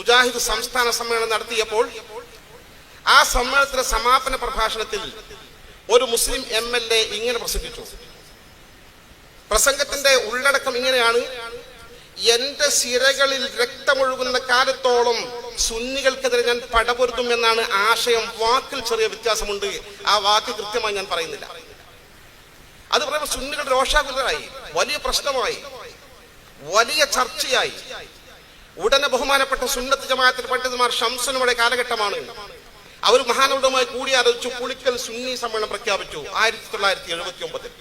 മുജാഹിദ് സംസ്ഥാന സമ്മേളനം നടത്തിയപ്പോൾ ആ സമ്മേളനത്തിലെ സമാപന പ്രഭാഷണത്തിൽ ഒരു മുസ്ലിം എം എൽ എ ഇങ്ങനെ പ്രസംഗിച്ചു. പ്രസംഗത്തിന്റെ ഉള്ളടക്കം ഇങ്ങനെയാണ്. എന്റെ സിരകളിൽ രക്തമൊഴുകുന്ന കാലത്തോളം സുന്നികൾക്കെതിരെ ഞാൻ പടപൊരുത്തും എന്നാണ് ആശയം. വാക്കിൽ ചെറിയ വ്യത്യാസമുണ്ട്. ആ വാക്ക് കൃത്യമായി ഞാൻ പറയുന്നില്ല. അത് പറയുമ്പോൾ സുന്നികൾ രോഷാകുലരായി. വലിയ പ്രശ്നമായി. വലിയ ചർച്ചയായി. ഉടനെ ബഹുമാനപ്പെട്ട സുന്നത്ത് ജമാഅത്തിൽ പണ്ഡിതന്മാർ ഷംസനുടെ കാലഘട്ടമാണ്. അവർ മഹാനവരുമായി കൂടിയാലോചിച്ചു പുളിക്കൽ സുന്നി സമ്മേളനം പ്രഖ്യാപിച്ചു ആയിരത്തി തൊള്ളായിരത്തി എഴുപത്തി ഒമ്പതിൽ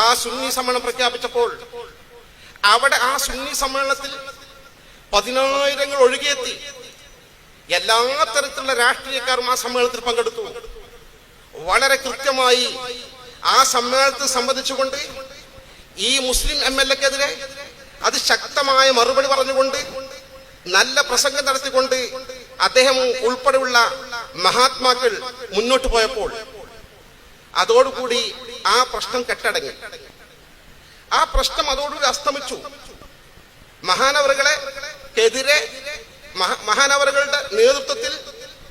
ആ സുന്നി സമ്മേളനം പ്രഖ്യാപിച്ചപ്പോൾ അവിടെ ആ സുന്നി സമ്മേളനത്തിൽ പതിനായിരങ്ങൾ ഒഴുകിയെത്തി. എല്ലാ തരത്തിലുള്ള രാഷ്ട്രീയക്കാരും ആ സമ്മേളനത്തിൽ പങ്കെടുത്തു. വളരെ കൃത്യമായി ആ സമ്മേളനത്തെ സംബന്ധിച്ചുകൊണ്ട് ഈ മുസ്ലിം എം എൽ എക്കെതിരെ അത് ശക്തമായ മറുപടി പറഞ്ഞുകൊണ്ട് നല്ല പ്രസംഗം നടത്തിക്കൊണ്ട് അദ്ദേഹം ഉൾപ്പെടെയുള്ള മഹാത്മാക്കൾ മുന്നോട്ട് പോയപ്പോൾ അതോടുകൂടി ആ പ്രശ്നം കെട്ടടങ്ങി. ആ പ്രശ്നം അതോടുകൂടി അസ്തമിച്ചു. മഹാനവറുകളെ എതിരെ മഹ- മഹാനവറുകളുടെ നേതൃത്വത്തിൽ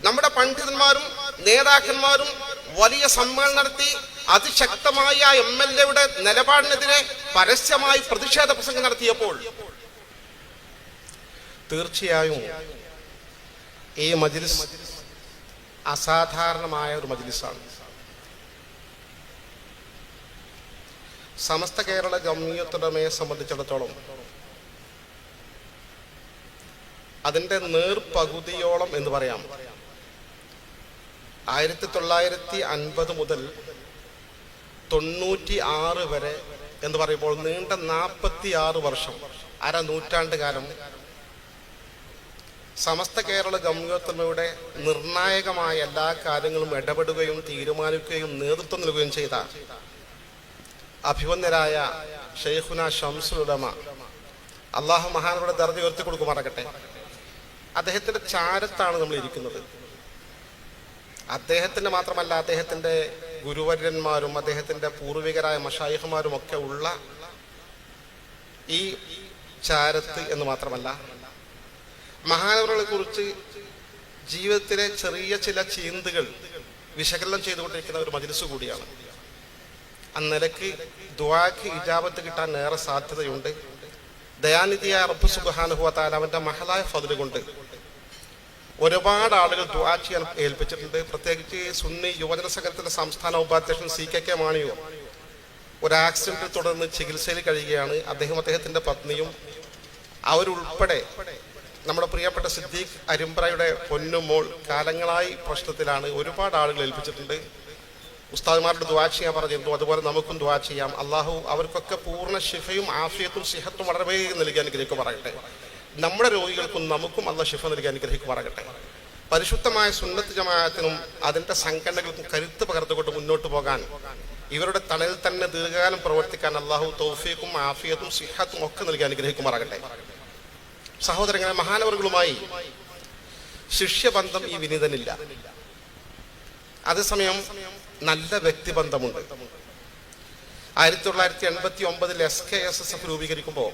നമ്മുടെ പണ്ഡിതന്മാരും നേതാക്കന്മാരും വലിയ സമ്മേളനം നടത്തി അതിശക്തമായ എം എൽ എയുടെ നിലപാടിനെതിരെ പരസ്യമായി പ്രതിഷേധ പ്രസംഗം നടത്തിയപ്പോൾ തീർച്ചയായും ഈ മജിലിസ് അസാധാരണമായ ഒരു മജിലിസാണ്. സമസ്ത കേരള ജമിയത്തുടമയെ സംബന്ധിച്ചിടത്തോളം അതിന്റെ നേർപകുതിയോളം എന്ന് പറയാം. ആയിരത്തി തൊള്ളായിരത്തി അൻപത് മുതൽ തൊണ്ണൂറ്റി ആറ് വരെ എന്ന് പറയുമ്പോൾ നീണ്ട നാൽപ്പത്തി ആറ് വർഷം. അര നൂറ്റാണ്ട് കാലം. സമസ്ത കേരള ജമ്മിയത്തുമ്മയുടെ നിർണായകമായ എല്ലാ കാര്യങ്ങളും ഇടപെടുകയും തീരുമാനിക്കുകയും നേതൃത്വം നൽകുകയും ചെയ്ത അഭിവന്യരായ ഷെയ്ഖുന ഷംസുലമ അള്ളാഹു മഹാനവരുടെ ദർജ ഉയർത്തി കൊടുക്കുമാറാകട്ടെ അദ്ദേഹത്തിന്റെ ചാരത്താണ് നമ്മൾ ഇരിക്കുന്നത്. അദ്ദേഹത്തിന്റെ മാത്രമല്ല അദ്ദേഹത്തിന്റെ ഗുരുവര്യന്മാരും അദ്ദേഹത്തിന്റെ പൂർവികരായ മഷായിഹുമാരും ഒക്കെ ഉള്ള ഈ ചാരത്ത് എന്ന് മാത്രമല്ല മഹാനവറുകളെ കുറിച്ച് ജീവിതത്തിലെ ചെറിയ ചില ചീന്തുകൾ വിശകലനം ചെയ്തുകൊണ്ടിരിക്കുന്ന ഒരു മജിലിസ് കൂടിയാണ്. അന്നിലക്ക് ദ്വാക്ക് ഇജാബത്ത് കിട്ടാൻ ഏറെ സാധ്യതയുണ്ട്. ദയാനിധിയായ റബ്ബ് സുബാനുഹുവ അവന്റെ മഹലായ ഫതിൽ കൊണ്ട് ഒരുപാട് ആളുകൾ ദ്വാ ചെയ്യാൻ ഏൽപ്പിച്ചിട്ടുണ്ട്. പ്രത്യേകിച്ച് സുന്നി യുവജന സംഘത്തിന്റെ സംസ്ഥാന ഉപാധ്യക്ഷൻ സി കെ കെ മാണിയോ ഒരു ആക്സിഡന്റിൽ തുടർന്ന് ചികിത്സയിൽ കഴിയുകയാണ്. അദ്ദേഹം അദ്ദേഹത്തിന്റെ പത്നിയും അവരുൾപ്പെടെ നമ്മുടെ പ്രിയപ്പെട്ട സിദ്ദീഖ് അരിമ്പ്രയുടെ പൊന്നുമോൾ കാലങ്ങളായി പ്രശ്നത്തിലാണ് ഒരുപാട് ആളുകൾ ഏൽപ്പിച്ചിട്ടുണ്ട്. ഉസ്താദ്മാരുടെ ദ്വാ ചെയ്യാൻ പറഞ്ഞിരുന്നു അതുപോലെ നമുക്കും ദ്വാ ചെയ്യാം. അള്ളാഹു അവർക്കൊക്കെ പൂർണ ശിഫയും ആഫിയത്തും സിഹത്തും വളരെ വേഗം നൽകി അനുഗ്രഹിക്കുമാറാകട്ടെ. നമ്മുടെ രോഗികൾക്കും നമുക്കും അള്ള ശിഫ നൽകി അനുഗ്രഹിക്കുമാറാകട്ടെ. പരിശുദ്ധമായ സുന്നത്ത് ജമാഅത്തിനും അതിന്റെ സംഘടനകൾക്കും കരുത്ത് പകർത്തുകൊണ്ട് മുന്നോട്ട് പോകാൻ ഇവരുടെ തണലിൽ തന്നെ ദീർഘകാലം പ്രവർത്തിക്കാൻ അള്ളാഹു തൗഫീഖും ആഫിയത്തും സിഹത്തും ഒക്കെ നൽകി അനുഗ്രഹിക്കുമാറാകട്ടെ. സഹോദരങ്ങളെ മഹാനവറുകളുമായി ശിഷ്യബന്ധം ഈ വിനീതനില്ല. അതേസമയം നല്ല വ്യക്തിബന്ധമുണ്ട്. ആയിരത്തി തൊള്ളായിരത്തി എൺപത്തി ഒമ്പതിൽ S K S S F രൂപീകരിക്കുമ്പോൾ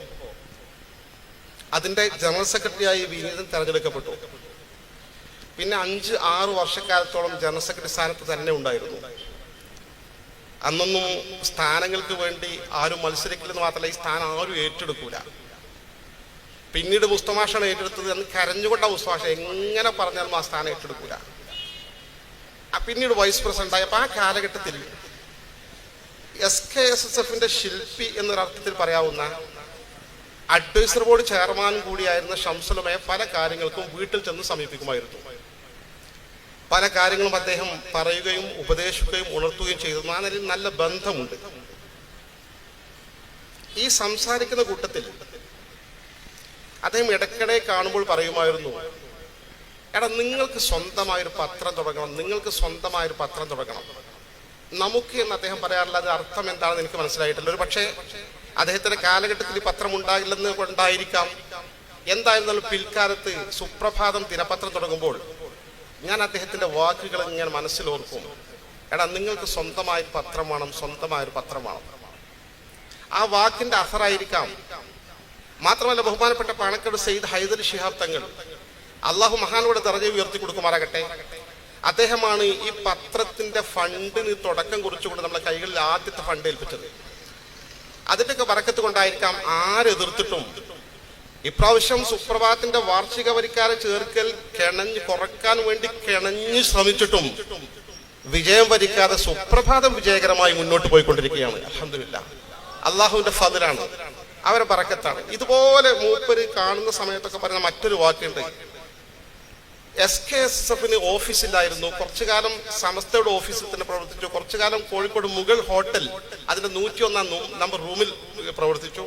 അതിന്റെ ജനറൽ സെക്രട്ടറിയായി വിനീതൻ തെരഞ്ഞെടുക്കപ്പെട്ടു. പിന്നെ അഞ്ച് ആറ് വർഷക്കാലത്തോളം ജനറൽ സെക്രട്ടറി സ്ഥാനത്ത് തന്നെ ഉണ്ടായിരുന്നു. അന്നൊന്നും സ്ഥാനങ്ങൾക്ക് വേണ്ടി ആരും മത്സരിക്കില്ലെന്ന് മാത്രമല്ല ഈ സ്ഥാനം ആരും ഏറ്റെടുക്കൂല. പിന്നീട് മുസ്തമാഷാണ് ഏറ്റെടുത്തത് എന്ന് കരഞ്ഞുകൊണ്ട മുസ്തമാഷ എങ്ങനെ പറഞ്ഞാലും ആ സ്ഥാനം ഏറ്റെടുക്കൂല. പിന്നീട് വൈസ് പ്രസിഡന്റ് ആയപ്പോൾ ആ കാലഘട്ടത്തിൽ എസ് കെ എസ് എസ് എഫിന്റെ ശില്പി എന്നൊരർത്ഥത്തിൽ പറയാവുന്ന അഡ്വൈസർ ബോർഡ് ചെയർമാൻ കൂടിയായിരുന്ന ഷംസുലമയെ പല കാര്യങ്ങൾക്കും വീട്ടിൽ ചെന്ന് സമീപിക്കുമായിരുന്നു. പല കാര്യങ്ങളും അദ്ദേഹം പറയുകയും ഉപദേശിക്കുകയും ഉണർത്തുകയും ചെയ്തു. ആ നല്ല ബന്ധമുണ്ട്. ഈ സംസാരിക്കുന്ന കൂട്ടത്തിൽ അദ്ദേഹം ഇടയ്ക്കിടെ കാണുമ്പോൾ പറയുമായിരുന്നു എടാ നിങ്ങൾക്ക് സ്വന്തമായൊരു പത്രം തുടങ്ങണം. നിങ്ങൾക്ക് സ്വന്തമായൊരു പത്രം തുടങ്ങണം. നമുക്ക് എന്ന് അദ്ദേഹം പറയാറില്ല. അത് അർത്ഥം എന്താണെന്ന് എനിക്ക് മനസ്സിലായിട്ടില്ല. ഒരു പക്ഷേ അദ്ദേഹത്തിന്റെ കാലഘട്ടത്തിൽ പത്രം ഉണ്ടാകില്ലെന്ന് കൊണ്ടായിരിക്കാം. എന്തായിരുന്നാലും പിൽക്കാലത്ത് സുപ്രഭാതം ദിനപത്രം തുടങ്ങുമ്പോൾ ഞാൻ അദ്ദേഹത്തിന്റെ വാക്കുകൾ ഞാൻ മനസ്സിലോർക്കും എടാ നിങ്ങൾക്ക് സ്വന്തമായ പത്രം വേണം സ്വന്തമായ ഒരു പത്രം വേണം. ആ വാക്കിന്റെ അസറായിരിക്കാം മാത്രമല്ല ബഹുമാനപ്പെട്ട പാണക്കാട് സെയ്ദ് ഹൈദർ ഷിഹാബ് തങ്ങൾ അള്ളാഹു മഹാനോട് ദർജ ഉയർത്തി കൊടുക്കുമാറാകട്ടെ. അദ്ദേഹമാണ് ഈ പത്രത്തിന്റെ ഫണ്ടിന് തുടക്കം കുറിച്ചുകൊണ്ട് നമ്മുടെ കൈകളിൽ ആദ്യത്തെ ഫണ്ട് ഏൽപ്പിച്ചത്. അതിന്റെയൊക്കെ വറക്കത്ത് കൊണ്ടായിരിക്കാം ആരെതിർത്തിട്ടും ഇപ്രാവശ്യം സുപ്രഭാതത്തിന്റെ വാർഷിക വരിക്കാരെ ചേർക്കൽ കിണഞ്ഞ് കുറയ്ക്കാൻ വേണ്ടി കിണഞ്ഞ് ശ്രമിച്ചിട്ടും വിജയം വരിക്കാതെ സുപ്രഭാതം വിജയകരമായി മുന്നോട്ട് പോയിക്കൊണ്ടിരിക്കുകയാണ്. അലഹമില്ല അള്ളാഹുവിന്റെ ഫതിലാണ്. അവരെ പറക്കത്താണ് ഇതുപോലെ മൂപ്പര് കാണുന്ന സമയത്തൊക്കെ പറയുന്ന മറ്റൊരു വാക്കുണ്ട്. എസ് കെ എസ് എസ് എഫിന് ഓഫീസില്ലായിരുന്നു കുറച്ചു കാലം സമസ്തയുടെ ഓഫീസിൽ തന്നെ പ്രവർത്തിച്ചു. കുറച്ചു കാലം കോഴിക്കോട് മുഗൾ ഹോട്ടൽ അതിന്റെ നൂറ്റി ഒന്നാം നമ്പർ റൂമിൽ പ്രവർത്തിച്ചു.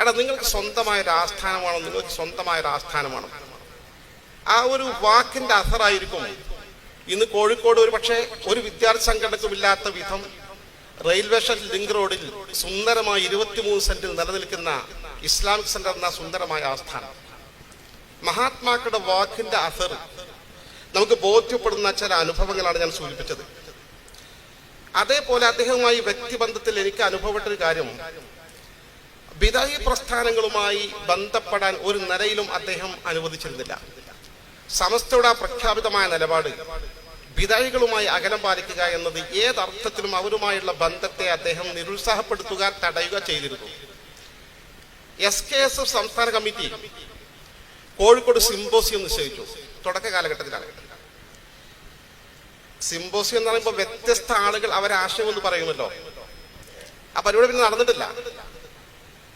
എടാ നിങ്ങൾക്ക് സ്വന്തമായ ഒരു ആസ്ഥാനമാണോ? നിങ്ങൾക്ക് സ്വന്തമായ ഒരു ആസ്ഥാനമാണോ? ആ ഒരു വാക്കിന്റെ അസറായിരിക്കും. ഇന്ന് കോഴിക്കോട് ഒരു പക്ഷേ ഒരു വിദ്യാർത്ഥി സംഘടനക്കും ഇല്ലാത്ത വിധം റെയിൽവേ സ്റ്റേഷൻ ലിങ്ക് റോഡിൽ സുന്ദരമായ ഇരുപത്തിമൂന്ന് സെന്റിൽ നിലനിൽക്കുന്ന ഇസ്ലാമിക് സെന്റർ എന്ന സുന്ദരമായ ആസ്ഥാനം. മഹാത്മാക്കളുടെ വാക്കിന്റെ അസർ നമുക്ക് ബോധ്യപ്പെടുന്ന ചില അനുഭവങ്ങളാണ് ഞാൻ സൂചിപ്പിച്ചത്. അതേപോലെ അദ്ദേഹവുമായി വ്യക്തിബന്ധത്തിൽ എനിക്ക് അനുഭവപ്പെട്ട ഒരു കാര്യം. ബിദായി പ്രസ്ഥാനങ്ങളുമായി ബന്ധപ്പെടാൻ ഒരു നിലയിലും അദ്ദേഹം അനുവദിച്ചിരുന്നില്ല. സമസ്തയുടെ പ്രഖ്യാപിതമായ നിലപാട് ബിദായികളുമായി അകലം പാലിക്കുക എന്നത് ഏതർത്ഥത്തിലും അവരുമായുള്ള ബന്ധത്തെ അദ്ദേഹം നിരുത്സാഹപ്പെടുത്തുക തടയുക ചെയ്തിരുന്നു. എസ് കെ എസ് എഫ് സംസ്ഥാന കമ്മിറ്റി കോഴിക്കോട് സിംബോസിയം നിശ്ചയിച്ചു. തുടക്ക കാലഘട്ടത്തിലാണ് സിംബോസിയം എന്ന് പറയുമ്പോൾ വ്യത്യസ്ത ആളുകൾ അവരെ ആശയം എന്ന് പറയുമല്ലോ. ആ പരിപാടി പിന്നെ നടന്നിട്ടില്ല.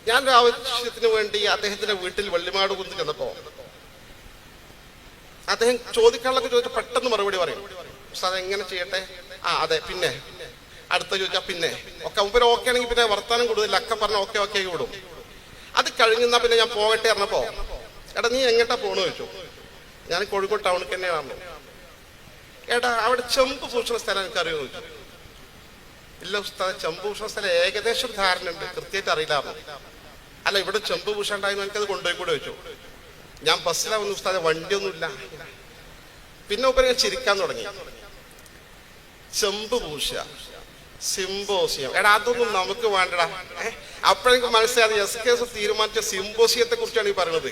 ഞാൻ ഒരു ആവശ്യത്തിന് വേണ്ടി അദ്ദേഹത്തിന്റെ വീട്ടിൽ വെള്ളിമാട് കുന്ന് ചെന്നപ്പോ അദ്ദേഹം ചോദിക്കാനുള്ളൊക്കെ ചോദിച്ചാൽ പെട്ടെന്ന് മറുപടി പറയും. സാർ എങ്ങനെ ചെയ്യട്ടെ? ആ അതെ പിന്നെ. അടുത്ത ചോദിച്ചാ പിന്നെ. ഒക്കെ മുമ്പ് ഓക്കെ ആണെങ്കിൽ പിന്നെ വർത്താനം കൂടുതൽ. അക്ക പറഞ്ഞ ഓക്കെ ഓക്കെ വിടും. അത് കഴിഞ്ഞാ പിന്നെ ഞാൻ പോകട്ടെ പറഞ്ഞപ്പോ എടാ നീ എങ്ങോട്ടാ പോണെന്ന് ചോദിച്ചു. ഞാൻ കോഴിക്കോട് ടൗണിൽ തന്നെയാണല്ലോ എടാ അവിടെ ചെമ്പ് പൂശുന്ന സ്ഥലം എനിക്കറിയോ ചോദിച്ചു. ഇല്ല ഉസ്താദ് ചെമ്പ് ഭൂഷണ സ്ഥലം ഏകദേശം ധാരണയുണ്ട്. കൃത്യമായിട്ട് അറിയില്ലായിരുന്നു അല്ല ഇവിടെ ചെമ്പ് പൂശാണ്ടായിരുന്നു എനിക്കത് കൊണ്ടുപോയി കൂടെ വെച്ചു ഞാൻ ബസ്സിലാവുന്നു ഉസ്താദ് വണ്ടിയൊന്നുമില്ല. പിന്നെ ഞാൻ ചിരിക്കാൻ തുടങ്ങി. ചെമ്പ് പൂശ സിംബോസിയം എടാ അതൊന്നും നമുക്ക് വേണ്ടടാ. അപ്പോഴെനിക്ക് മനസ്സിലായത് എസ് കെ എസ് തീരുമാനിച്ച സിംബോസിയത്തെ കുറിച്ചാണ് ഈ പറയുന്നത്.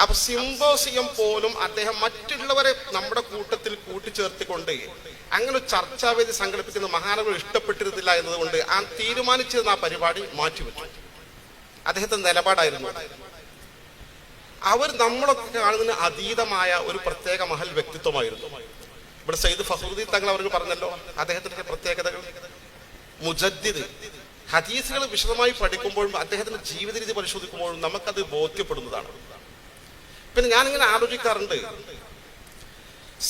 അപ്പൊ സിംബോസിയം പോലും അദ്ദേഹം മറ്റുള്ളവരെ നമ്മുടെ കൂട്ടത്തിൽ കൂട്ടിച്ചേർത്തിക്കൊണ്ട് അങ്ങനെ ഒരു ചർച്ചാവേദി സംഘടിപ്പിക്കുന്ന മഹാനവർ ഇഷ്ടപ്പെട്ടിരുന്നില്ല എന്നതുകൊണ്ട് ആ തീരുമാനിച്ചിരുന്ന ആ പരിപാടി മാറ്റിവെച്ചു. അദ്ദേഹത്തെ നിലപാടായിരുന്നു. അവർ നമ്മളൊക്കെ കാണുന്നതിന് അതീതമായ ഒരു പ്രത്യേക മഹൽ വ്യക്തിത്വമായിരുന്നു. ഇവിടെ സയ്യിദ് ഫഹ്റുദ്ദീൻ തങ്ങൾ അവർക്ക് പറഞ്ഞല്ലോ അദ്ദേഹത്തിന്റെ പ്രത്യേകതകൾ. മുജദ്ദിദ്. ഹദീസുകൾ വിശദമായി പഠിക്കുമ്പോഴും അദ്ദേഹത്തിന്റെ ജീവിത രീതി പരിശോധിക്കുമ്പോഴും നമുക്കത് ബോധ്യപ്പെടുന്നതാണ്. പിന്നെ ഞാനിങ്ങനെ ആലോചിക്കാറുണ്ട്.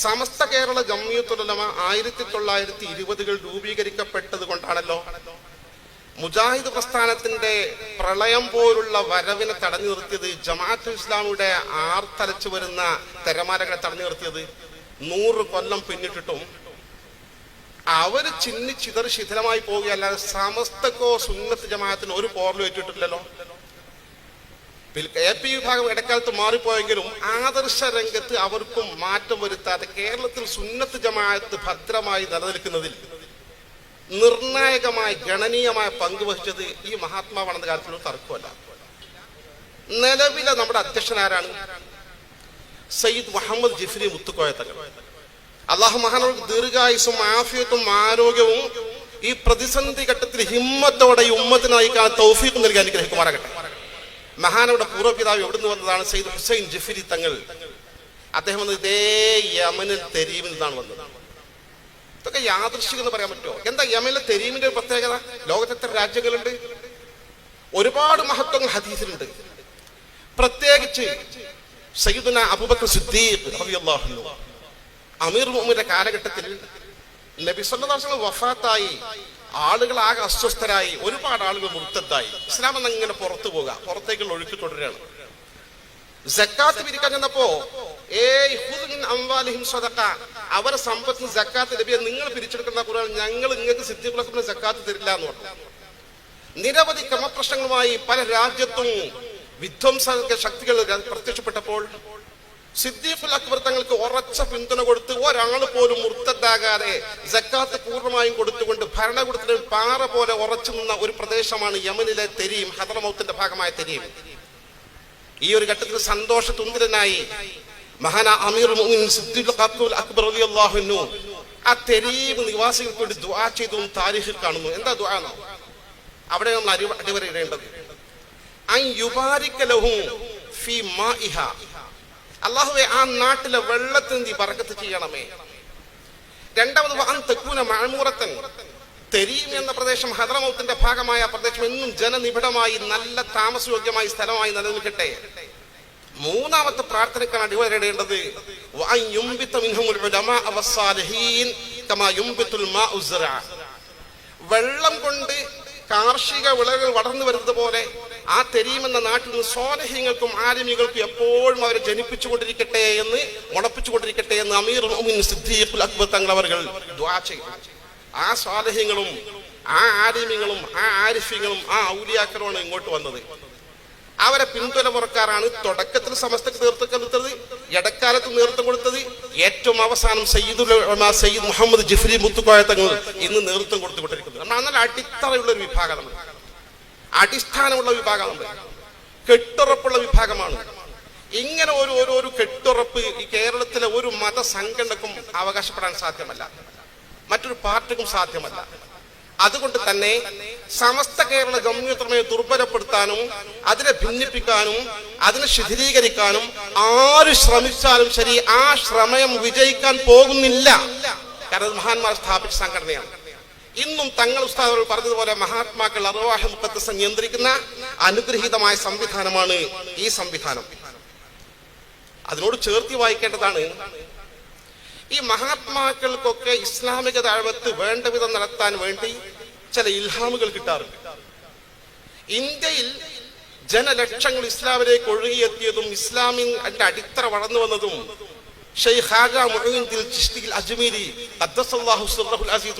സമസ്ത കേരള ജമ്മിയത്തുലമ ആയിരത്തി തൊള്ളായിരത്തി ഇരുപതുകൾ രൂപീകരിക്കപ്പെട്ടത് കൊണ്ടാണല്ലോ. മുജാഹിദ് പ്രസ്ഥാനത്തിന്റെ പ്രളയം പോലുള്ള വരവിനെ തടഞ്ഞു നിർത്തിയത് ജമാഅത്ത് ഇസ്ലാമിയുടെ ആർത്തലച്ചു വരുന്ന തെരമാലകളെ തടഞ്ഞു നിർത്തിയത് നൂറ് കൊല്ലം പിന്നിട്ടിട്ടും അവർ ചിന്നി ചിതറി ശിഥിലമായി പോവുകയല്ലാതെ സമസ്തക്കോ സുന്നത്ത് ജമാഅത്തിന് ഒരു പോർലും ഏറ്റിട്ടില്ലല്ലോ. എ പി വിഭാഗം ഇടക്കാലത്ത് മാറിപ്പോയെങ്കിലും ആദർശ രംഗത്ത് അവർക്കും മാറ്റം വരുത്താതെ കേരളത്തിൽ സുന്നത്ത് ജമാഅത്ത് ഭദ്രമായി നിലനിൽക്കുന്നതിൽ നിർണായകമായ ഗണനീയമായ പങ്ക് വഹിച്ചത് ഈ മഹാത്മാവാണെന്ന കാര്യത്തിൽ ഒരു തർക്കമല്ല. നിലവിലെ നമ്മുടെ അധ്യക്ഷൻ ആരാണ്? സയ്യിദ് മുഹമ്മദ് ജിഫ്രി മുത്തുക്കോയ തങ്ങൾ അള്ളാഹു മഹാനവർക്ക് ദീർഘായുസും ആഫിയത്തും ആരോഗ്യവും ഈ പ്രതിസന്ധി ഘട്ടത്തിൽ ഹിമ്മത്തോടെ ഈ ഉമ്മത്തിന് നയിക്കാൻ തൗഫീഖ് നൽകി അനുഗ്രഹിക്കുമാറാകട്ടെ. മഹാനവിടെ പൂർവപിതാവ് എവിടുന്ന് വന്നതാണ്? സെയ്ദ് ഹുസൈൻ ജഫിരി തങ്ങൾ. അദ്ദേഹം വന്നത് ഇതേ യമനിൽ തെരീമിൽ നിന്നാണ് വന്നത്. ഇതൊക്കെ യാദൃശ്യം എന്ന് പറയാൻ പറ്റുമോ? എന്താ യമനിലെ തെരീമിന്റെ ഒരു പ്രത്യേകത? ലോകത്തെത്ര രാജ്യങ്ങളുണ്ട്? ഒരുപാട് മഹത്വങ്ങൾ ഹദീസിലുണ്ട്. പ്രത്യേകിച്ച് സയ്യിദുന അബൂബക്കർ സിദ്ദീഖ് റളിയല്ലാഹു അമീർ മുഹമ്മിന്റെ കാലഘട്ടത്തിൽ നബി സല്ലല്ലാഹു അലൈഹി വസല്ലം വഫാത്തായി. ആളുകൾ ആകെ അസ്വസ്ഥരായി. ഒരുപാട് ആളുകൾ മുർത്തത്തായി ഇസ്ലാം എന്ന് ഇങ്ങനെ പുറത്തു പോകുക പുറത്തേക്കുള്ള ഒഴുക്ക് തുടരുകയാണ്. ജക്കാത്ത് പിരിക്കാൻ ചെന്നപ്പോ അവരെ സമ്പത്തിന് ജക്കാത്ത് ലഭ്യ നിങ്ങൾ പിരിച്ചെടുക്കുന്ന ഖുർആൻ ഞങ്ങൾ നിങ്ങൾക്ക് പുലർത്തുന്ന ജക്കാത്ത് തരില്ല എന്ന് പറഞ്ഞു. നിരവധി ക്രമപ്രശ്നങ്ങളുമായി പല രാജ്യത്തും വിധ്വംസ ശക്തികൾ പ്രത്യക്ഷപ്പെട്ടപ്പോൾ സിദ്ദീഖുൽ അക്ബർ തങ്ങൾക്ക് ഉറച്ച പിന്തുണ കൊടുത്ത് ഒരാൾ പോലും മുർത്തദ്ദാകാതെ ജക്കാത്ത് പൂർണമായും കൊടുത്തുകൊണ്ട് ഭരണകൂടത്തിന് പാറ പോലെ ഉറച്ചു നിന്ന ഒരു പ്രദേശമാണ് യമനിലെ തെരീം ഹദർമൗത്തിന്റെ ഭാഗമായ തെരീം ഈ ഒരു ഘട്ടത്തിൽ സന്തോഷ തുന്തിരനായി മഹാന അമീർ മുഅ്മിനീൻ സിദ്ദീഖ് ഖാത്തൂൽ അക്ബർ അൻഹു ആ തെരീം നിവാസികൾക്ക് വേണ്ടി ദുആ ചെയ്തു താരിഖിൽ കാണുന്നു. എന്താ ദുആ അവിടെ നമ്മൾ അടിവരയിടേണ്ടത്. ഐ യുബാരിക ലഹു ഫീ മാഇഹ. അല്ലാഹുവേ ആ നാട്ടിലെ വെള്ളത്തിൽ നീ പറക്കത്ത് ചെയ്യണമേ. രണ്ടാമത് അൻ തെക്കൂന മഴമൂറത്തൻ തെരീം എന്ന പ്രദേശം ഹദ്രമൗത്തിന്റെ ഭാഗമായ പ്രദേശം എന്നും ജനനിബിഡമായി നല്ല താമസയോഗ്യമായ സ്ഥലമായി നിലനിൽക്കട്ടെ. മൂന്നാമത്തെ മാഉ സിറഅ. വെള്ളം കൊണ്ട് കാർഷിക വിളകൾ വളർന്നു വരുന്നത് പോലെ ആ തെരീമെന്ന നാട്ടിൽ നിന്ന് സ്വാലഹ്യങ്ങൾക്കും ആലിമികൾക്കും എപ്പോഴും അവരെ ജനിപ്പിച്ചുകൊണ്ടിരിക്കട്ടെ എന്ന് മുളപ്പിച്ചുകൊണ്ടിരിക്കട്ടെ എന്ന് അമീർ സിദ്ദീഖുൽ അക്ബർ തങ്ങൾ അവർ ആ സ്വാലഹ്യങ്ങളും ആ ആലിമ്യങ്ങളും ആ ആരിഫ്യങ്ങളും ആ ഔലിയാക്കളുമാണ് ഇങ്ങോട്ട് വന്നത്. അവരെ പിന്തുണമുറക്കാരാണ് തുടക്കത്തിൽ സമസ്തക്ക് നേതൃത്വം കൊടുത്തത് ഇടക്കാലത്ത് നേതൃത്വം കൊടുത്തത്. ഏറ്റവും അവസാനം സയ്യിദ് സയ്യിദ് മുഹമ്മദ് ജിഫ്രി മുത്തുക്കോയ തങ്ങൾ ഇന്ന് നേതൃത്വം കൊടുത്തുകൊണ്ടിരിക്കുന്നത് നമ്മൾ എന്നാൽ അടിത്തറയുള്ള ഒരു വിഭാഗം നമ്മൾ അടിസ്ഥാനമുള്ള വിഭാഗമാണ്. കെട്ടുറപ്പുള്ള വിഭാഗമാണ്. ഇങ്ങനെ ഒരു ഒരു ഒരു കെട്ടുറപ്പ് ഈ കേരളത്തിലെ ഒരു മതസംഘടനക്കും അവകാശപ്പെടാൻ സാധ്യമല്ല. മറ്റൊരു പാർട്ടിക്കും സാധ്യമല്ല. അതുകൊണ്ട് തന്നെ സമസ്ത കേരള ഗമ്യത്രമയെ ദുർബലപ്പെടുത്താനും അതിനെ ഭിന്നിപ്പിക്കാനും അതിനെ ശിഥിലീകരിക്കാനും ആര് ശ്രമിച്ചാലും ശരി ആ ശ്രമയം വിജയിക്കാൻ പോകുന്നില്ല. കാരണം മഹാന്മാർ സ്ഥാപിച്ച സംഘടനയാണ്. ഇന്നും തങ്ങൾ ഉസ്താദ് പറഞ്ഞതുപോലെ മഹാത്മാക്കൾ അറുവാഹ മുഖത്തെ നിയന്ത്രിക്കുന്ന അനുഗ്രഹീതമായ സംവിധാനമാണ് ഈ സംവിധാനം. അതിനോട് ചേർത്തി വായിക്കേണ്ടതാണ് ഈ മഹാത്മാക്കൾക്കൊക്കെ ഇസ്ലാമിക താഴ്വത്ത് വേണ്ട വിധം നടത്താൻ വേണ്ടി ചില ഇൽഹാമുകൾ കിട്ടാറുണ്ട്. ഇന്ത്യയിൽ ജനലക്ഷങ്ങൾ ഇസ്ലാമിലേക്ക് ഒഴുകിയെത്തിയതും ഇസ്ലാമിന്റെ അടിത്തറ വളർന്നു വന്നതും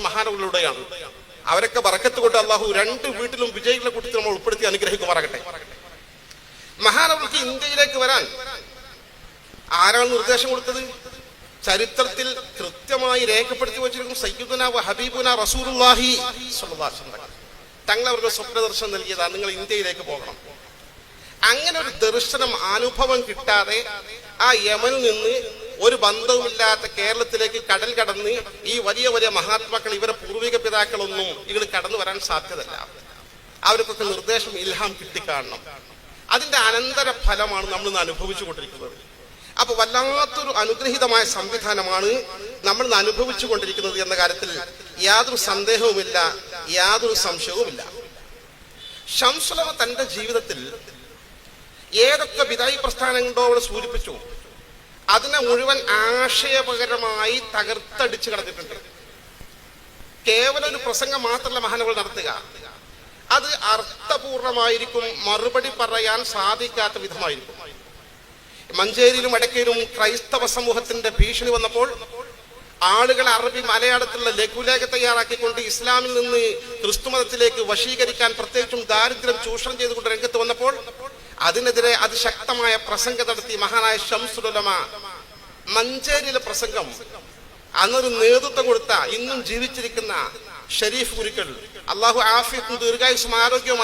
മഹാനവളുടെയാണ് അവരൊക്കെ വറക്കത്ത് കൊണ്ട് അള്ളാഹു രണ്ട് വീട്ടിലും വിജയികളെ കൂട്ടത്തിൽ നമ്മൾ ഉൾപ്പെടുത്തി അനുഗ്രഹിക്കുമാറാകട്ടെ. മഹാനവൾക്ക് ഇന്ത്യയിലേക്ക് വരാൻ ആരാണ് നിർദ്ദേശം കൊടുത്തത്? ചരിത്രത്തിൽ കൃത്യമായി രേഖപ്പെടുത്തി വെച്ചിരിക്കും സയ്യുദന ഹബീബുന റസൂർഹി തങ്ങൾ അവർക്ക് സ്വപ്ന ദർശനം നൽകിയതാണ് നിങ്ങൾ ഇന്ത്യയിലേക്ക് പോകണം. അങ്ങനെ ഒരു ദർശനം അനുഭവം കിട്ടാതെ ആ യമനിൽ നിന്ന് ഒരു ബന്ധവുമില്ലാത്ത കേരളത്തിലേക്ക് കടൽ കടന്ന് ഈ വലിയ വലിയ മഹാത്മാക്കൾ ഇവരെ പൂർവിക പിതാക്കളൊന്നും ഇവർ കടന്നു വരാൻ സാധ്യതല്ല അവർക്കൊക്കെ നിർദ്ദേശം ഇൽഹാം കിട്ടിക്കാണണം. അതിന്റെ അനന്തര ഫലമാണ് നമ്മൾ ഇന്ന് അനുഭവിച്ചു കൊണ്ടിരിക്കുന്നത് അപ്പൊ വല്ലാത്തൊരു അനുഗ്രഹീതമായ സംവിധാനമാണ് നമ്മൾ ഇന്ന് അനുഭവിച്ചു കൊണ്ടിരിക്കുന്നത് എന്ന കാര്യത്തിൽ യാതൊരു സന്ദേഹവുമില്ല യാതൊരു സംശയവുമില്ല. ഷംസുലമ തന്റെ ജീവിതത്തിൽ ഏതൊക്കെ വിതായി പ്രസ്ഥാനങ്ങളുണ്ടോ അവൾ സൂചിപ്പിച്ചു. അതിനെ മുഴുവൻ ആശയപകരമായി തകർത്തടിച്ചു കളഞ്ഞിട്ടുണ്ട് കേവലം ഒരു പ്രസംഗം മാത്രമല്ല മഹാനവൾ നടത്തുക. അത് അർത്ഥപൂർണമായിരിക്കും മറുപടി പറയാൻ സാധിക്കാത്ത വിധമായിരിക്കും. മഞ്ചേരിയിലും അടക്കയിലും ക്രൈസ്തവ സമൂഹത്തിന്റെ ഭീഷണി വന്നപ്പോൾ ആളുകൾ അറബി മലയാളത്തിലുള്ള ലഘുലേഖ തയ്യാറാക്കിക്കൊണ്ട് ഇസ്ലാമിൽ നിന്ന് ക്രിസ്തുമതത്തിലേക്ക് വശീകരിക്കാൻ പ്രത്യേകിച്ചും ദാരിദ്ര്യം ചൂഷണം ചെയ്തുകൊണ്ട് രംഗത്ത് വന്നപ്പോൾ അതിനെതിരെ അതിശക്തമായ പ്രസംഗം നടത്തി മഹാനായ ഷംസുലമ മഞ്ചേരിയിലെ പ്രസംഗം. അന്നൊരു നേതൃത്വം കൊടുത്ത ഇന്നും ജീവിച്ചിരിക്കുന്ന ഷരീഫ് ഗുരുക്കൾ അള്ളാഹു ആഫിയത്തും ദീർഘായുസും ആരോഗ്യവും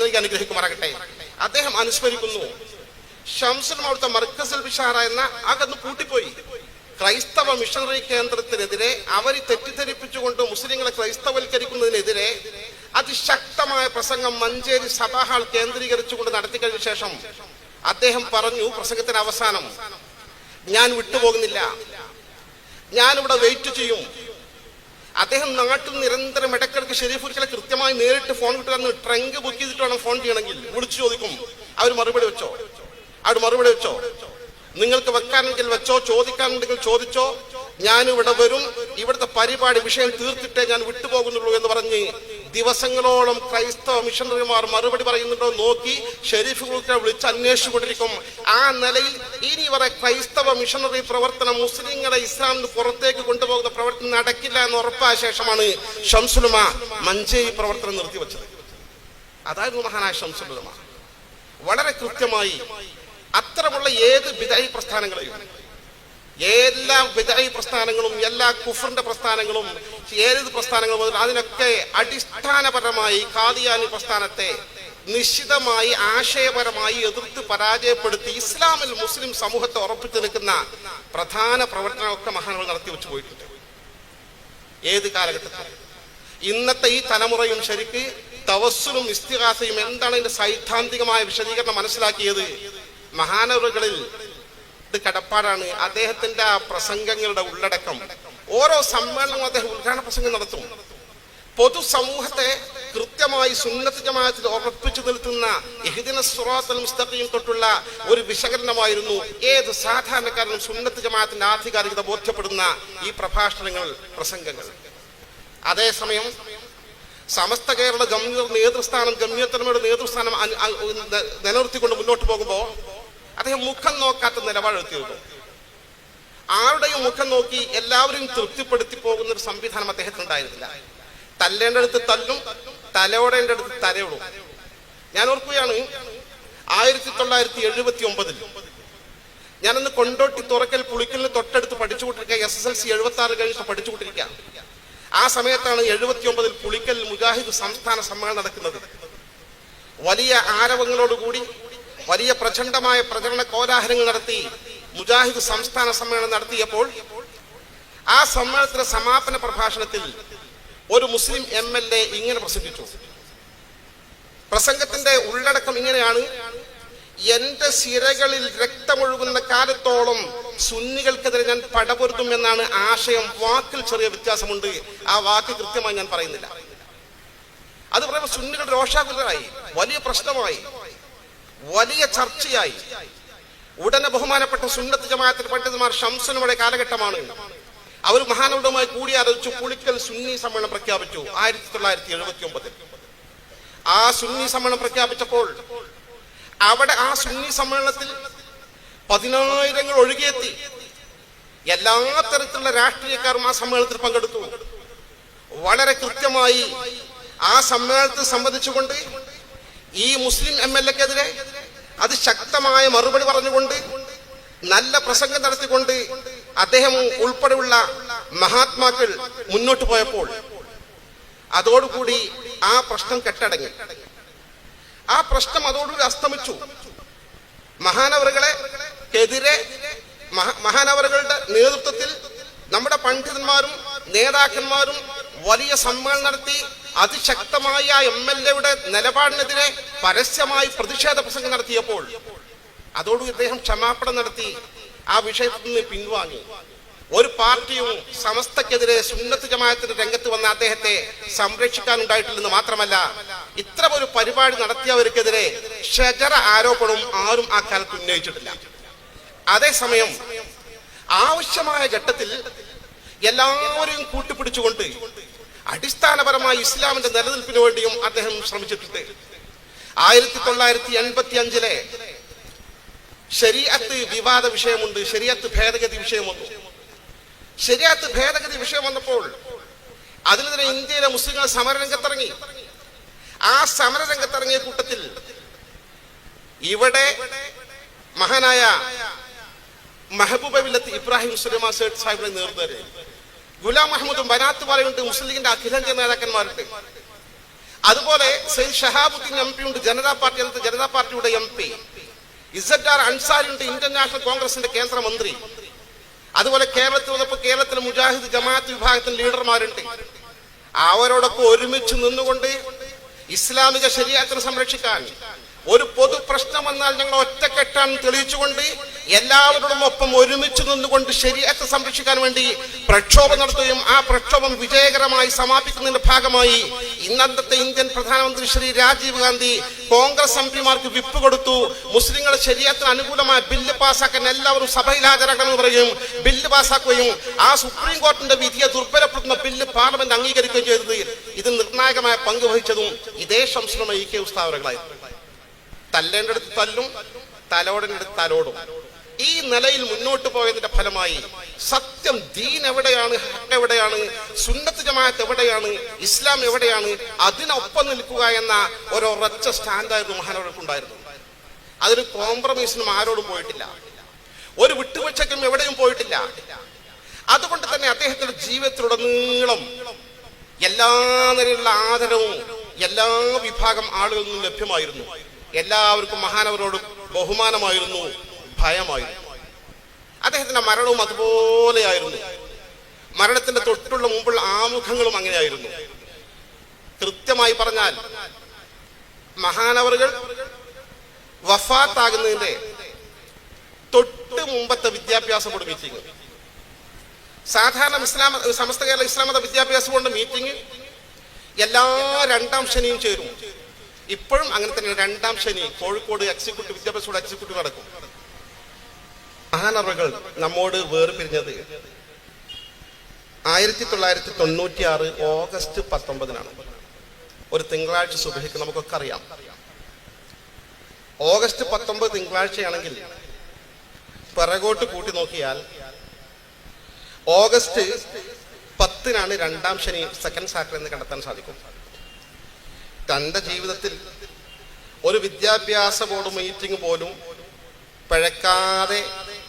നൽകി അനുഗ്രഹിക്കുമാറാകട്ടെ. അദ്ദേഹം അനുസ്മരിക്കുന്നു. ഷംസുൽ അവിടുത്തെ ബിഷാറ എന്ന അകന്ന് പൂട്ടിപ്പോയി. ക്രൈസ്തവ മിഷണറി കേന്ദ്രത്തിനെതിരെ അവരെ തെറ്റിദ്ധരിപ്പിച്ചുകൊണ്ട് മുസ്ലിങ്ങളെ ക്രൈസ്തവൽക്കരിക്കുന്നതിനെതിരെ അതിശക്തമായ പ്രസംഗം മഞ്ചേരി സഭാ ഹാൾ കേന്ദ്രീകരിച്ചുകൊണ്ട് നടത്തി കഴിഞ്ഞ ശേഷം അദ്ദേഹം പറഞ്ഞു പ്രസംഗത്തിന് അവസാനം ഞാൻ വിട്ടുപോകുന്നില്ല. ഞാനിവിടെ വെയിറ്റ് ചെയ്യും. അദ്ദേഹം നാട്ടിൽ നിരന്തരം ഇടക്കിടക്ക് ഷെരീഫ് കൃത്യമായി നേരിട്ട് ഫോൺ കിട്ടുക ട്രങ്ക് ബുക്ക് ചെയ്തിട്ട് വേണം ഫോൺ ചെയ്യണമെങ്കിൽ വിളിച്ചു ചോദിക്കും അവർ മറുപടി വെച്ചോ? അവർ മറുപടി വെച്ചോ? നിങ്ങൾക്ക് വെക്കാനെങ്കിൽ വെച്ചോ? ചോദിക്കാനുണ്ടെങ്കിൽ ചോദിച്ചോ? ഞാൻ ഇവിടെ വരും ഇവിടുത്തെ പരിപാടി വിഷയം തീർത്തിട്ടേ ഞാൻ വിട്ടുപോകുന്നുള്ളൂ എന്ന് പറഞ്ഞ് ദിവസങ്ങളോളം ക്രൈസ്തവ മിഷണറിമാർ മറുപടി പറയുന്നുണ്ടോ നോക്കി ഷെരീഫ് ഗ്രൂപ്പിനെ വിളിച്ച് അന്വേഷിച്ചുകൊണ്ടിരിക്കും. ആ നിലയിൽ ഇനി വരെ ക്രൈസ്തവ മിഷണറി പ്രവർത്തനം മുസ്ലിങ്ങളെ ഇസ്ലാമിന് പുറത്തേക്ക് കൊണ്ടുപോകുന്ന പ്രവർത്തനം നടക്കില്ല എന്ന് ഉറപ്പായ ശേഷമാണ് ഷംസുലുമ മഞ്ചേരി പ്രവർത്തനം നിർത്തിവെച്ചത്. അതായിരുന്നു മഹാനായ ഷംസുലുമ. വളരെ കൃത്യമായി അത്തരമുള്ള ഏത് വിദായി പ്രസ്ഥാനങ്ങളെയും എല്ലാ വിദായി പ്രസ്ഥാനങ്ങളും എല്ലാ കുഫറിന്റെ പ്രസ്ഥാനങ്ങളും ഏത് പ്രസ്ഥാനങ്ങളും മുതൽ അതിനൊക്കെ അടിസ്ഥാനപരമായി കാദിയാനി പ്രസ്ഥാനത്തെ നിശ്ചിതമായി ആശയപരമായി എതിർത്ത് പരാജയപ്പെടുത്തി ഇസ്ലാമിൽ മുസ്ലിം സമൂഹത്തെ ഉറപ്പിച്ചു നിൽക്കുന്ന പ്രധാന പ്രവർത്തനമൊക്കെ മഹാനവർ നടത്തി വെച്ചു പോയിട്ടുണ്ട്. ഏത് കാലഘട്ടത്തിൽ? ഇന്നത്തെ ഈ തലമുറയും ശരിക്ക് തവസ്സുലും ഇസ്തിഹാസയും എന്താണ് ഇതിന്റെ സൈദ്ധാന്തികമായ വിശദീകരണം മനസ്സിലാക്കിയത്? മഹാനവറുകളിൽ ഇത് കടപ്പാടാണ്. അദ്ദേഹത്തിന്റെ ആ പ്രസംഗങ്ങളുടെ ഉള്ളടക്കം. ഓരോ സമ്മേളനവും അദ്ദേഹം ഉദ്ഘാടന പ്രസംഗം നടത്തും. പൊതുസമൂഹത്തെ കൃത്യമായി സുന്നത്ത് ഉറപ്പിച്ചു നിൽക്കുന്ന ഇഹ്ദിന സുറാത്തൽ മുസ്തഖീം തൊട്ടുള്ള ഒരു വിശകലനമായിരുന്നു ഏത് സാധാരണക്കാരനും സുന്നത്ത് ജമാഅത്തിന്റെ ആധികാരികത ബോധ്യപ്പെടുന്ന ഈ പ്രഭാഷണങ്ങൾ പ്രസംഗങ്ങൾ. അതേസമയം സമസ്ത കേരള ഗമ്യ നേതൃസ്ഥാനം ജമ്മിയത്തലമയുടെ നേതൃസ്ഥാനം നിലനിർത്തിക്കൊണ്ട് മുന്നോട്ട് പോകുമ്പോൾ അദ്ദേഹം മുഖം നോക്കാത്ത നിലപാടെടുത്തിരുന്നു ആരുടെയും മുഖം നോക്കി എല്ലാവരും തൃപ്തിപ്പെടുത്തി പോകുന്ന ഒരു സംവിധാനം അദ്ദേഹത്തിന് ഉണ്ടായിരുന്നില്ല തല്ലേണ്ടടുത്ത് തല്ലും തലയോടേണ്ട അടുത്ത് തലയോടും. ഞാൻ ഓർക്കുകയാണ് ആയിരത്തി തൊള്ളായിരത്തി എഴുപത്തി ഒമ്പതിൽ ഞാനന്ന് കൊണ്ടോട്ടി തുറക്കൽ പുളിക്കലിന് തൊട്ടടുത്ത് പഠിച്ചുകൊണ്ടിരിക്കുക എസ് എസ് എൽ സി എഴുപത്തി ആറ് കഴിഞ്ഞിട്ട് പഠിച്ചുകൊണ്ടിരിക്കുക. ആ സമയത്താണ് എഴുപത്തി ഒമ്പതിൽ പുളിക്കൽ മുജാഹിദ് സംസ്ഥാന സമ്മേളനം നടക്കുന്നത്. വലിയ ആരവങ്ങളോടുകൂടി വലിയ പ്രചണ്ഡമായ പ്രചരണ കോലാഹലങ്ങൾ നടത്തി മുജാഹിദ് സംസ്ഥാന സമ്മേളനം നടത്തിയപ്പോൾ ആ സമ്മേളനത്തിന്റെ സമാപന പ്രഭാഷണത്തിൽ ഒരു മുസ്ലിം എം എൽ എ ഇങ്ങനെ പ്രസംഗിച്ചു. പ്രസംഗത്തിന്റെ ഉള്ളടക്കം ഇങ്ങനെയാണ്. എന്റെ സിരകളിൽ രക്തമൊഴുകുന്ന കാലത്തോളം സുന്നികൾക്കെതിരെ ഞാൻ പടപൊരുത്തും എന്നാണ് ആശയം. വാക്കിൽ ചെറിയ വ്യത്യാസമുണ്ട്. ആ വാക്ക് കൃത്യമായി ഞാൻ പറയുന്നില്ല. അത് പറയുമ്പോൾ സുന്നികൾ രോഷാകുലരായി. വലിയ പ്രശ്നമായി. വലിയ ചർച്ചയായി. ഉടനെ ബഹുമാനപ്പെട്ട സുന്നത്ത് ജമാഅത്തിൽ പണ്ഡിതന്മാർ ഷംസനുടെ കാലഘട്ടമാണ്. അവർ മഹാനവരുമായി കൂടിയാലോചിച്ചു പുളിക്കൽ സുന്നി സമ്മേളനം പ്രഖ്യാപിച്ചു ആയിരത്തി തൊള്ളായിരത്തി എഴുപത്തി ഒമ്പതിൽ ആ സുന്നി സമ്മേളനം പ്രഖ്യാപിച്ചപ്പോൾ അവിടെ ആ സുന്നി സമ്മേളനത്തിൽ പതിനായിരങ്ങൾ ഒഴുകിയെത്തി. എല്ലാ തരത്തിലുള്ള രാഷ്ട്രീയക്കാരും ആ സമ്മേളനത്തിൽ പങ്കെടുത്തു. വളരെ കൃത്യമായി ആ സമ്മേളനത്തെ സംബന്ധിച്ചുകൊണ്ട് ഈ മുസ്ലിം എം എൽ എക്കെതിരെ അത് ശക്തമായ മറുപടി പറഞ്ഞുകൊണ്ട് നല്ല പ്രസംഗം നടത്തിക്കൊണ്ട് അദ്ദേഹം ഉൾപ്പെടെയുള്ള മഹാത്മാക്കൾ മുന്നോട്ട് പോയപ്പോൾ അതോടുകൂടി ആ പ്രശ്നം കെട്ടടങ്ങി. ആ പ്രശ്നം അതോടുകൂടി അസ്തമിച്ചു. മഹാനവറുകളെ എതിരെ മഹ- മഹാനവറുകളുടെ നേതൃത്വത്തിൽ നമ്മുടെ പണ്ഡിതന്മാരും നേതാക്കന്മാരും വലിയ സമ്മേളനം നടത്തി അതിശക്തമായ എം എൽ എയുടെ നിലപാടിനെതിരെ പരസ്യമായി പ്രതിഷേധ പ്രസംഗം നടത്തിയപ്പോൾ അതോടുകൂടി ഇദ്ദേഹം ക്ഷമാപണം നടത്തി ആ വിഷയത്തിൽ നിന്ന് പിൻവാങ്ങി. ഒരു പാർട്ടിയും സമസ്തക്കെതിരെ സുന്നത്ത് ജമാഅത്തിന്റെ രംഗത്ത് വന്ന അദ്ദേഹത്തെ സംരക്ഷിക്കാനുണ്ടായിട്ടില്ലെന്ന് മാത്രമല്ല ഇത്ര ഒരു പരിപാടി നടത്തിയവർക്കെതിരെ ഷജറ ആരോപണവും ആരും ആ കാലത്ത് ഉന്നയിച്ചിട്ടില്ല. അതേസമയം ആവശ്യമായ ഘട്ടത്തിൽ എല്ലാവരെയും കൂട്ടിപ്പിടിച്ചുകൊണ്ട് അടിസ്ഥാനപരമായി ഇസ്ലാമിന്റെ നിലനിൽപ്പിന് വേണ്ടിയും അദ്ദേഹം ശ്രമിച്ചിട്ടുണ്ട്. ആയിരത്തി തൊള്ളായിരത്തി എൺപത്തി അഞ്ചിലെ ശരീഅത്ത് വിവാദ വിഷയമുണ്ട് ശരീഅത്ത് ഭേദഗതി വിഷയം വന്നു. ശരിയാത്ത് ഭേദഗതി വിഷയം വന്നപ്പോൾ അതിനെതിരെ ഇന്ത്യയിലെ മുസ്ലിങ്ങൾ സമരരംഗത്തിറങ്ങി. ആ സമരരംഗത്തിറങ്ങിയ കൂട്ടത്തിൽ ഇവിടെ മഹാനായ മെഹബൂബില്ലത്ത് ഇബ്രാഹിം സുലൈമാ സേഠ് സാഹിബിനെ നേർന്നവര് ഗുലാം മഹമ്മദും ബനാത്ത് പറയുന്നുണ്ട് മുസ്ലിം ലീഗിന്റെ അഖിലേന്ത്യാ നേതാക്കന്മാരുണ്ട്. അതുപോലെ സെയ്ദ് ഷഹാബുദ്ദീൻ എം പി ഉണ്ട് ജനതാ പാർട്ടി അന്നത്തെ ജനതാ പാർട്ടിയുടെ M P. Z R Ansari ഉണ്ട് ഇന്ത്യൻ നാഷണൽ കോൺഗ്രസിന്റെ കേന്ദ്രമന്ത്രി. അതുപോലെ കേരളത്തിൽ വന്നപ്പോൾ കേരളത്തിലെ മുജാഹിദ് ജമാഅത്ത് വിഭാഗത്തിന്റെ ലീഡർമാരുണ്ട്. അവരോടൊപ്പം ഒരുമിച്ച് നിന്നുകൊണ്ട് ഇസ്ലാമിക ശരീരത്തിനെ സംരക്ഷിക്കാൻ ഒരു പൊതു പ്രശ്നം വന്നാൽ ഞങ്ങൾ ഒറ്റക്കെട്ടാണ് തെളിയിച്ചുകൊണ്ട് എല്ലാവരോടും ഒപ്പം ഒരുമിച്ച് നിന്നുകൊണ്ട് ശരിയത്തെ സംരക്ഷിക്കാൻ വേണ്ടി പ്രക്ഷോഭം നടത്തുകയും ആ പ്രക്ഷോഭം വിജയകരമായി സമാപിക്കുന്നതിന്റെ ഭാഗമായി ഇന്നത്തെ ഇന്ത്യൻ പ്രധാനമന്ത്രി ശ്രീ രാജീവ് ഗാന്ധി കോൺഗ്രസ് എം പിമാർക്ക് വിപ്പ് കൊടുത്തു. മുസ്ലിങ്ങൾ ശരീരത്തിന് അനുകൂലമായ ബില്ല് പാസ്സാക്കാൻ എല്ലാവരും സഭയിൽ ഹാജരാക്കണമെന്ന് പറയുകയും ബില്ല് പാസ്സാക്കുകയും ആ സുപ്രീം കോടതിന്റെ വിധിയെ ദുർബലപ്പെടുത്തുന്ന ബില്ല് പാർലമെന്റ് അംഗീകരിക്കുകയും ചെയ്തത് ഇത് നിർണായകമായ പങ്ക് വഹിച്ചതും ഇതേ ശംസനമ ഇ കെ ഉസ്താവറുകളായിരുന്നു തല്ലേണ്ടടുത്ത് തല്ലും തലോടേണ്ടടുത്ത് തലോടും. ഈ നിലയിൽ മുന്നോട്ട് പോയതിന്റെ ഫലമായി സത്യം ദീൻ എവിടെയാണ് ഹക്ക് എവിടെയാണ് സുന്നത്ത് ജമാഅത്ത് എവിടെയാണ് ഇസ്ലാം എവിടെയാണ് അതിനൊപ്പം നിൽക്കുക എന്ന ഒരൊറച്ച സ്റ്റാൻഡായിരുന്നു മഹാനവർക്കുണ്ടായിരുന്നു അതൊരു കോംപ്രമൈസിനും ആരോടും പോയിട്ടില്ല. ഒരു വിട്ടുവീഴ്ചയ്ക്കും എവിടെയും പോയിട്ടില്ല. അതുകൊണ്ട് തന്നെ അദ്ദേഹത്തിന്റെ ജീവിതത്തിലുടനീളം എല്ലാ നിലയിലുള്ള ആദരവും എല്ലാ വിഭാഗം ആളുകളിൽ നിന്നും ലഭ്യമായിരുന്നു. എല്ലാവർക്കും മഹാനവരോട് ബഹുമാനമായിരുന്നു ഭയമായിരുന്നു. അദ്ദേഹത്തിന്റെ മരണവും അതുപോലെയായിരുന്നു. മരണത്തിന്റെ തൊട്ടുള്ള മുമ്പുള്ള ആമുഖങ്ങളും അങ്ങനെയായിരുന്നു. കൃത്യമായി പറഞ്ഞാൽ മഹാനവറുകൾ വഫാത്താകുന്നതിന്റെ തൊട്ട് മുമ്പത്തെ വിദ്യാഭ്യാസ ബോർഡ് മീറ്റിംഗ് സാധാരണ ഇസ്ലാമ സമസ്ത കേരള ഇസ്ലാമത വിദ്യാഭ്യാസ ബോർഡ് മീറ്റിംഗ് എല്ലാ രണ്ടാം ശനിയും ചേരും. ഇപ്പോഴും അങ്ങനെ തന്നെ രണ്ടാം ശനി കോഴിക്കോട് എക്സിക്യൂട്ടീവ് വിദ്യാഭ്യാസ എക്സിക്യൂട്ടീവ് നടക്കും. മഹാനറകൾ നമ്മോട് വേർപിരിഞ്ഞത് ആയിരത്തി തൊള്ളായിരത്തി തൊണ്ണൂറ്റി ആറ് ഓഗസ്റ്റ് പത്തൊമ്പതിനാണ്. ഒരു തിങ്കളാഴ്ച സുബഹിക്ക് നമുക്കൊക്കെ അറിയാം. ഓഗസ്റ്റ് പത്തൊമ്പത് തിങ്കളാഴ്ചയാണെങ്കിൽ പിറകോട്ട് കൂട്ടി നോക്കിയാൽ ഓഗസ്റ്റ് പത്തിനാണ് രണ്ടാം ശനി സെക്കൻഡ് എന്ന് കണ്ടെത്താൻ സാധിക്കും. തന്റെ ജീവിതത്തിൽ ഒരു വിദ്യാഭ്യാസ ബോർഡ് മീറ്റിംഗ് പോലും പഴക്കാതെ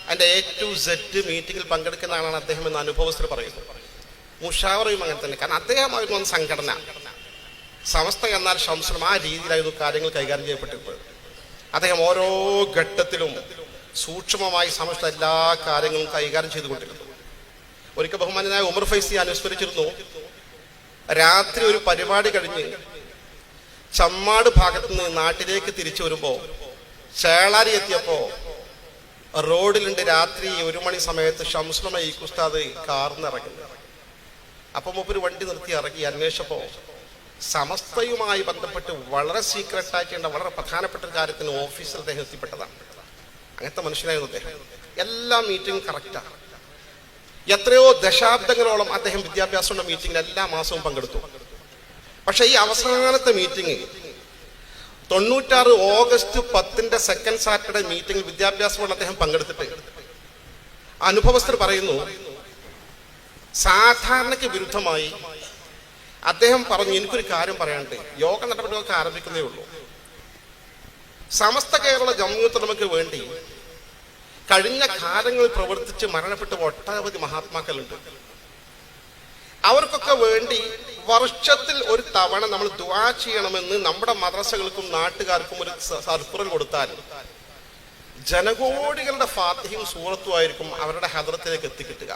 അതിന്റെ എ ടു സെറ്റ് മീറ്റിംഗിൽ പങ്കെടുക്കുന്ന ആളാണ് അദ്ദേഹം എന്ന് അനുഭവസ്ഥർ പറയുന്നു. മുഷാവറയും അങ്ങനെ തന്നെ. കാരണം അദ്ദേഹമായിരുന്നു ഒന്ന് സംഘടന. സമസ്ത എന്നാൽ ശംസം ആ രീതിയിലായിരുന്നു കാര്യങ്ങൾ കൈകാര്യം ചെയ്യപ്പെട്ടിരുന്നത്. അദ്ദേഹം ഓരോ ഘട്ടത്തിലും സൂക്ഷ്മമായി സമസ്ത എല്ലാ കാര്യങ്ങളും കൈകാര്യം ചെയ്തുകൊണ്ടിരുന്നു. ഒരിക്കൽ ബഹുമാനായ ഉമർ ഫൈസി അനുസ്മരിച്ചിരുന്നു. രാത്രി ഒരു പരിപാടി കഴിഞ്ഞ് ചമ്മാട് ഭാഗത്ത് നിന്ന് നാട്ടിലേക്ക് തിരിച്ചു വരുമ്പോൾ ചേളാരി എത്തിയപ്പോ റോഡിലുണ്ട് രാത്രി ഒരു മണി സമയത്ത് ഷംസുലമ ഈ കുസ്താദ് കാർന്ന് ഇറങ്ങി അപ്പം മൂപ്പര് വണ്ടി നിർത്തി ഇറങ്ങി അന്വേഷിച്ചപ്പോ സമസ്തയുമായി ബന്ധപ്പെട്ട് വളരെ സീക്രട്ട് ആയിട്ട് വളരെ പ്രധാനപ്പെട്ട ഒരു കാര്യത്തിന് ഓഫീസിൽ അദ്ദേഹം എത്തിപ്പെട്ടതാണ്. അങ്ങനത്തെ മനുഷ്യനായിരുന്നു അദ്ദേഹം. എല്ലാ മീറ്റിംഗും കറക്റ്റാണ് എത്രയോ ദശാബ്ദങ്ങളോളം അദ്ദേഹം വിദ്യാഭ്യാസമുള്ള മീറ്റിംഗിൽ എല്ലാ മാസവും പങ്കെടുത്തു. പക്ഷെ ഈ അവസാനത്തെ മീറ്റിംഗ് തൊണ്ണൂറ്റാറ് ഓഗസ്റ്റ് പത്തിന്റെ സെക്കൻഡ് സാറ്റർഡേ മീറ്റിംഗിൽ വിദ്യാഭ്യാസ ബോർഡ് അദ്ദേഹം പങ്കെടുത്തിട്ട് അനുഭവസ്ഥർ പറയുന്നു സാധാരണയ്ക്ക് വിരുദ്ധമായി അദ്ദേഹം പറഞ്ഞു എനിക്കൊരു കാര്യം പറയാണ്ട് യോഗ നടപടികളൊക്കെ ആരംഭിക്കുന്നേ ഉള്ളൂ. സമസ്ത കേരള ജമ്മുത്തലമയ്ക്ക് വേണ്ടി കഴിഞ്ഞ കാലങ്ങളിൽ പ്രവർത്തിച്ച് മരണപ്പെട്ട ഒട്ടനവധി മഹാത്മാക്കളുണ്ട്. അവർക്കൊക്കെ വേണ്ടി വർഷത്തിൽ ഒരു തവണ നമ്മൾ ദുവാ ചെയ്യണമെന്ന് നമ്മുടെ മദ്രസകൾക്കും നാട്ടുകാർക്കും ഒരു സർക്കുലർ കൊടുത്താൽ ജനകോടികളുടെ ഫാത്തിഹയും സൂറത്തുമായിരിക്കും അവരുടെ ഹദ്രത്തിലേക്ക് എത്തിക്കിട്ടുക.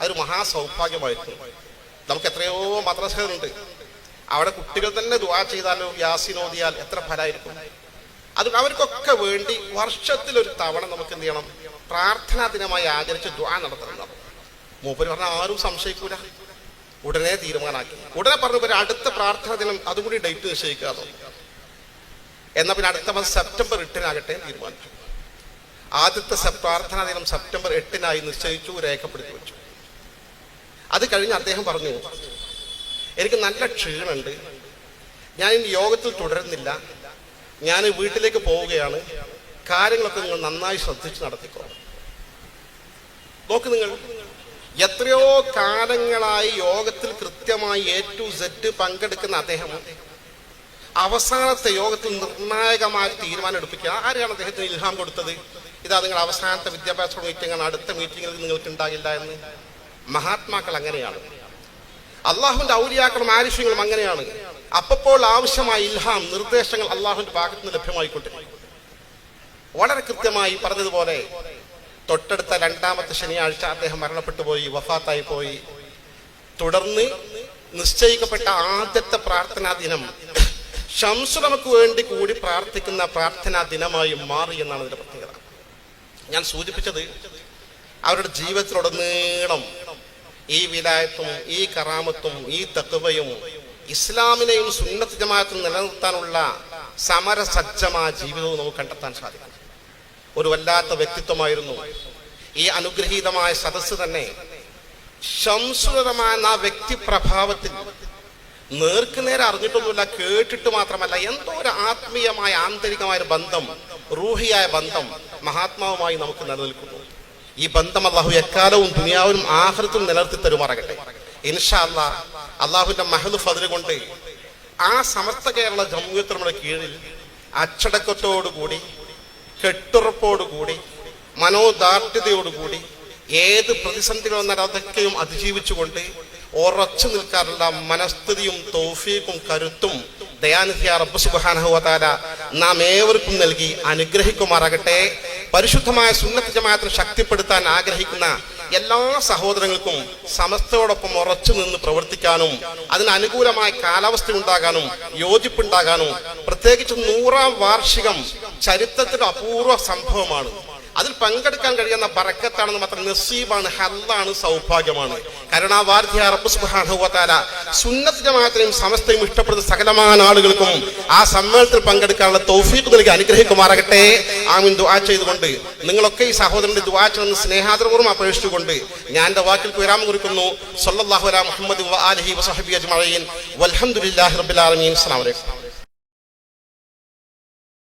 അതൊരു മഹാസൗഭാഗ്യമായിരിക്കും. നമുക്ക് എത്രയോ മദ്രസകളുണ്ട്. അവിടെ കുട്ടികൾ തന്നെ ദുവാ ചെയ്താലോ യാസിനോദിയാൽ എത്ര ഫലമായിരിക്കും അത് അവർക്കൊക്കെ വേണ്ടി വർഷത്തിൽ ഒരു തവണ നമുക്ക് എന്ത് ചെയ്യണം? പ്രാർത്ഥനാ ദിനമായി ആചരിച്ച് ദുവാ നടത്തണം. മൂപ്പര് പറഞ്ഞാൽ ആരും സംശയിക്കൂല. ഉടനെ തീരുമാനമാക്കി. ഉടനെ പറഞ്ഞു പോലെ അടുത്ത പ്രാർത്ഥന ദിനം അതും കൂടി ഡേറ്റ് നിശ്ചയിക്കാതെ എന്നാൽ പിന്നെ അടുത്ത മാസം സെപ്റ്റംബർ എട്ടിനാകട്ടെ തീരുമാനിച്ചു. ആദ്യത്തെ പ്രാർത്ഥനാ ദിനം സെപ്റ്റംബർ എട്ടിനായി നിശ്ചയിച്ചു രേഖപ്പെടുത്തി വെച്ചു. അത് കഴിഞ്ഞ് അദ്ദേഹം പറഞ്ഞു എനിക്ക് നല്ല ക്ഷീണമുണ്ട്. ഞാൻ ഇനി യോഗത്തിൽ തുടരുന്നില്ല. ഞാൻ വീട്ടിലേക്ക് പോവുകയാണ്. കാര്യങ്ങളൊക്കെ നിങ്ങൾ നന്നായി ശ്രദ്ധിച്ച് നടത്തിക്കോ. നോക്ക് നിങ്ങൾ എത്രയോ കാലങ്ങളായി യോഗത്തിൽ കൃത്യമായി എ ടു സെറ്റ് പങ്കെടുക്കുന്ന അദ്ദേഹം അവസാനത്തെ യോഗത്തിൽ നിർണായകമായ തീരുമാനം എടുപ്പിക്കുക ആരെയാണ് അദ്ദേഹത്തിന് ഇൽഹാം കൊടുത്തത്? ഇതാ നിങ്ങൾ അവസാനത്തെ വിദ്യാഭ്യാസ മീറ്റിംഗ് ആണ് അടുത്ത മീറ്റിംഗിൽ നിങ്ങൾക്ക് ഉണ്ടാകില്ല എന്ന്. മഹാത്മാക്കൾ അങ്ങനെയാണ്. അള്ളാഹുവിന്റെ ഔലിയാക്കളും ആരിഷ്യങ്ങളും അങ്ങനെയാണ്. അപ്പപ്പോൾ ആവശ്യമായ ഇൽഹാം നിർദ്ദേശങ്ങൾ അള്ളാഹുവിന്റെ ഭാഗത്ത് നിന്ന് ലഭ്യമായിക്കൊണ്ടിരിക്കും വളരെ കൃത്യമായി പറഞ്ഞതുപോലെ തൊട്ടടുത്ത രണ്ടാമത്തെ ശനിയാഴ്ച അദ്ദേഹം മരണപ്പെട്ടു പോയി വഫാത്തായി പോയി. തുടർന്ന് നിശ്ചയിക്കപ്പെട്ട ആദ്യത്തെ പ്രാർത്ഥനാ ദിനം. ഷംസുലമക്ക് വേണ്ടി കൂടി പ്രാർത്ഥിക്കുന്ന പ്രാർത്ഥനാ ദിനമായി മാറി എന്നാണ് ഇതിന്റെ പ്രത്യേകത. ഞാൻ സൂചിപ്പിച്ചത് അവരുടെ ജീവിതത്തിലുടനീളം ഈ വിലായത്തും ഈ കറാമത്തും ഈ തത്വയും ഇസ്ലാമിനെയും സുന്നത്ത് ജമാഅത്തും നിലനിർത്താനുള്ള സമരസജ്ജമായ ജീവിതവും നമുക്ക് കണ്ടെത്താൻ സാധിക്കും. ഒരു വല്ലാത്ത വ്യക്തിത്വമായിരുന്നു. ഈ അനുഗ്രഹീതമായ സദസ്സ് തന്നെ ശംസുരമായ ആ വ്യക്തി പ്രഭാവത്തിൽ നേർക്കുനേരെ അറിഞ്ഞിട്ടൊന്നുമില്ല കേട്ടിട്ട് മാത്രമല്ല എന്തോ ഒരു ആത്മീയമായ ആന്തരികമായ ഒരു ബന്ധം റൂഹിയായ ബന്ധം മഹാത്മാവുമായി നമുക്ക് നിലനിൽക്കുന്നു. ഈ ബന്ധം അള്ളാഹു എക്കാലവും ദുനിയാവിലും ആഹൃത്തും നിലനിർത്തി തരുമാറാകട്ടെ. ഇൻഷാ അല്ലാ അള്ളാഹുവിന്റെ മഹദ് ഫതിൽ കൊണ്ട് ആ സമസ്ത കേരള ജമ്മുയത്തിനുടെ കീഴിൽ അച്ചടക്കത്തോടുകൂടി കെട്ടുറപ്പോടുകൂടി മനോദാർഢ്യതയോടുകൂടി ഏത് പ്രതിസന്ധികൾ വന്നാൽ അതൊക്കെയും അതിജീവിച്ചുകൊണ്ട് ഉറച്ചു നിൽക്കാറുള്ള മനസ്ഥിതിയും തൗഫീഖും കരുത്തും ദയാനിധിയ റബ്ബ് സുബാനഹുവതാല നാം ഏവർക്കും നൽകി അനുഗ്രഹിക്കുമാറാകട്ടെ. പരിശുദ്ധമായ സുന്നത്ത് ജമാഅത്തിനെ ശക്തിപ്പെടുത്താൻ ആഗ്രഹിക്കുന്ന എല്ലാ സഹോദരങ്ങൾക്കും സമസ്തയോടൊപ്പം ഉറച്ചു നിന്ന് പ്രവർത്തിക്കാനും അതിനനുകൂലമായ കാലാവസ്ഥ ഉണ്ടാകാനും യോജിപ്പുണ്ടാകാനും പ്രത്യേകിച്ച് നൂറാം വാർഷികം ചരിത്രത്തിൽ അപൂർവ സംഭവമാണ്. അതിൽ പങ്കെടുക്കാൻ കഴിയുന്ന ബറക്കത്താണെന്ന് മാത്രം നസീബാണ് ഹല്ലാണ് സൗഭാഗ്യമാണ്. കാരണം ആ സുബ്ഹാനഹു അറബ് തആല സുന്നത്ത് ജമാത്തിനെയും സമസ്തയും ഇഷ്ടപ്പെടുന്ന സകലമായ ആളുകൾക്കും ആ സമ്മേളനത്തിൽ പങ്കെടുക്കാനുള്ള തൗഫീഖ് നൽകി അനുഗ്രഹിക്കുമാറാകട്ടെ. ആമിൻ. ദുആ ചെയ്തുകൊണ്ട് നിങ്ങളൊക്കെ ഈ സഹോദരന്റെ ദുആ ചെയ്യുന്ന സ്നേഹാദരപൂർവം അപേക്ഷിച്ചുകൊണ്ട് ഞാൻ എന്റെ വാക്കിൽ വിരാമം കുറിക്കുന്നു. സല്ലല്ലാഹു അലൈഹി മുഹമ്മദ് വ ആലിഹി വസഹബി അജ്മഈൻ. വൽഹംദുലില്ലാഹി റബ്ബിൽ ആലമീൻ. അസ്സലാമു അലൈക്കും.